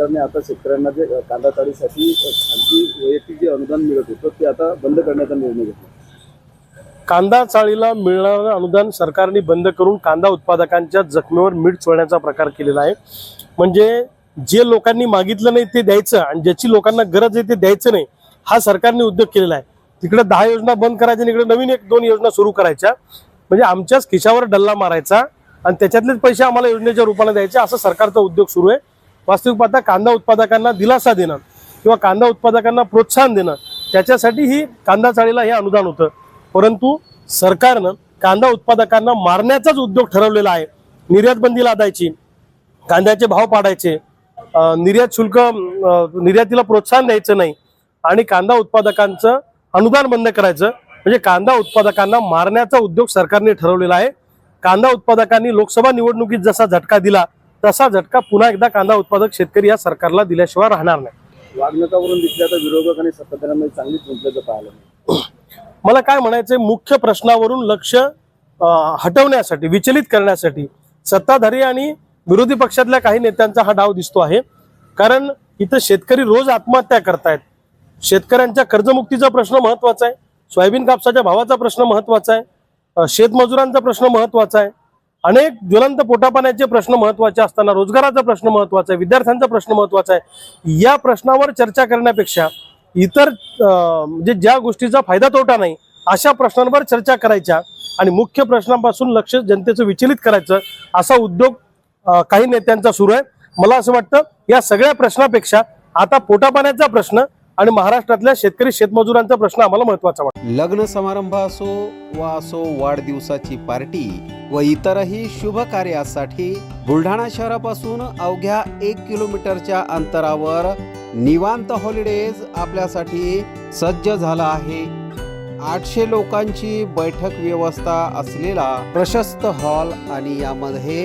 सरकारने आता शेतकऱ्यांना जे कांदा चाळीसाठी खाजगी वैयक्तिक जे अनुदान मिळत होतं ते आता बंद करण्याचा निर्णय घेतला. कांदा चाळीला मिळणारं अनुदान सरकारने बंद करून कांदा उत्पादकांच्या जखमेवर मीठ चोळण्याचा प्रकार केलेला आहे. म्हणजे जे लोकांनी मागितलं नाही ते द्यायचं आणि ज्याची लोकांना गरज आहे ते द्यायचं नाही हा सरकारने उद्योग केलेला आहे. तिकडे दहा योजना बंद करायच्या आणि इकडे नवीन एक दोन योजना सुरू करायच्या. म्हणजे आमच्याच खिशावर डल्ला मारायचा आणि त्याच्यातलेच पैसे आम्हाला योजनेच्या रूपाने द्यायचे असं सरकारचा उद्योग सुरू आहे. वास्तविक पाहता कांदा उत्पादकांना दिलासा देणं किंवा कांदा उत्पादकांना प्रोत्साहन देणं त्याच्यासाठी ही कांदा चाळीला हे अनुदान होतं. परंतु सरकारनं कांदा उत्पादकांना मारण्याचाच उद्योग ठरवलेला आहे. निर्यात बंदी लादायची कांद्याचे भाव पाडायचे निर्यात शुल्क निर्यातीला प्रोत्साहन द्यायचं नाही आणि कांदा उत्पादकांचं अनुदान बंद करायचं म्हणजे कांदा उत्पादकांना मारण्याचा उद्योग सरकारने ठरवलेला आहे. कांदा उत्पादकांनी लोकसभा निवडणुकीत जसा झटका दिला तसा झटका पुन्हा एकदा कांदा उत्पादक शेतकरी या सरकारला दिल्याशिवाय राहणार नाही. वागणुकावरून दिसल्या तर विरोधक आणि सत्ताधाऱ्यांमध्ये चांगलीच गुंतल्याचं पाहायला मिळालं. मला काय म्हणायचंय मुख्य प्रश्नावरून लक्ष हटवण्यासाठी विचलित करण्यासाठी सत्ताधारी आणि विरोधी पक्षातल्या काही नेत्यांचा हा डाव दिसतो आहे. कारण इथं शेतकरी रोज आत्महत्या करतायत. शेतकऱ्यांच्या कर्जमुक्तीचा प्रश्न महत्त्वाचा आहे. सोयाबीन कापसाच्या भावाचा प्रश्न महत्त्वाचा आहे. शेतमजुरांचा प्रश्न महत्त्वाचा आहे. अनेक ज्वलंत पोटापाण्याचे प्रश्न महत्त्वाचे असताना रोजगाराचा प्रश्न महत्त्वाचा आहे विद्यार्थ्यांचा प्रश्न महत्त्वाचा आहे. या प्रश्नावर चर्चा करण्यापेक्षा इतर म्हणजे ज्या गोष्टीचा फायदा तोटा नाही अशा प्रश्नांवर चर्चा करायच्या आणि मुख्य प्रश्नांपासून लक्ष जनतेचं विचलित करायचं असा उद्योग काही नेत्यांचा सुरू आहे. मला असं वाटतं या सगळ्या प्रश्नापेक्षा आता पोटापाण्याचा प्रश्न आणि महाराष्ट्रातल्या शेतकरी शेतमजुरांचा प्रश्न आम्हाला महत्त्वाचा वाटतो. लग्न समारंभ असो वा असो वाढदिवसाची पार्टी व इतरही शुभ कार्यासाठी बुलढाणा शहरापासून अवघ्या एक किलोमीटरच्या अंतरावर निवांत हॉलिडेज आपल्यासाठी सज्ज झाला आहे. आठशे लोकांची बैठक व्यवस्था असलेला प्रशस्त हॉल आणि यामध्ये